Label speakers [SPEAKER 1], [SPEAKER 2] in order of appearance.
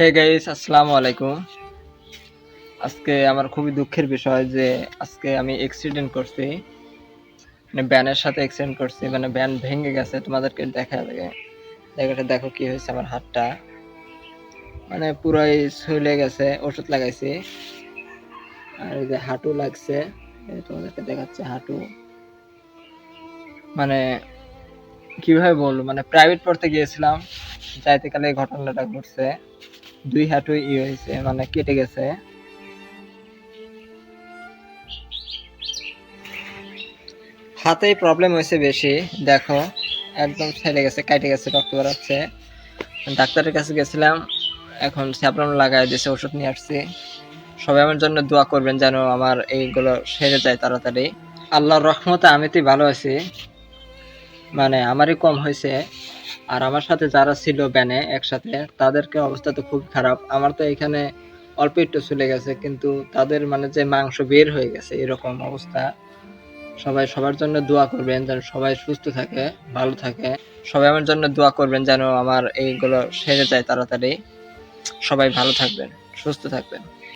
[SPEAKER 1] Hey guys আসসালামু আলাইকুম। আজকে আমার খুবই দুঃখের বিষয় যে আজকে আমি অ্যাক্সিডেন্ট করছি। মানে ব্যানের সাথে অ্যাক্সিডেন্ট করছি মানে ব্যান ভেঙে গেছে, তোমাদেরকে দেখা লাগে জায়গাটা দেখো কি হয়েছে আমার হাতটা। মানে পুরাই ছুলে গেছে, ওষুধ লাগাইছি। আর এই যে হাঁটু লাগছে তোমাদেরকে দেখাচ্ছে হাঁটু। মানে কীভাবে বলব মানে প্রাইভেট পড়তে গিয়েছিলাম, যাইতে কালে ঘটনাটা ঘটছে। দুই হাঁটু ই হয়েছে মানে কেটে গেছে। হাতেই প্রবলেম হয়েছে বেশি, দেখো, একদম ছেড়ে গেছে, কেটে গেছে, রক্ত বেরোচ্ছে। ডাক্তারের কাছে গেছিলাম, এখন স্যাপ্রন লাগাই দিয়েছে, ওষুধ নিয়ে আসছি। সবাই আমার জন্য দোয়া করবেন যেন আমার এইগুলো সেরে যায় তাড়াতাড়ি। আল্লাহর রহমতে আমি তো ভালো আছি। মানে আমারই কম হয়েছে। আর আমার সাথে যারা ছিল ব্যানে একসাথে, তাদেরকে অবস্থা তো খুব খারাপ। আমার তো এখানে অল্প একটু চলে গেছে, কিন্তু তাদের মানে যে মাংস বের হয়ে গেছে, এরকম অবস্থা। সবাই সবার জন্য দোয়া করবেন যেন সবাই সুস্থ থাকে, ভালো থাকে। সবাই আমার জন্য দোয়া করবেন যেন আমার এইগুলো সেরে যায় তাড়াতাড়ি। সবাই ভালো থাকবেন, সুস্থ থাকবেন।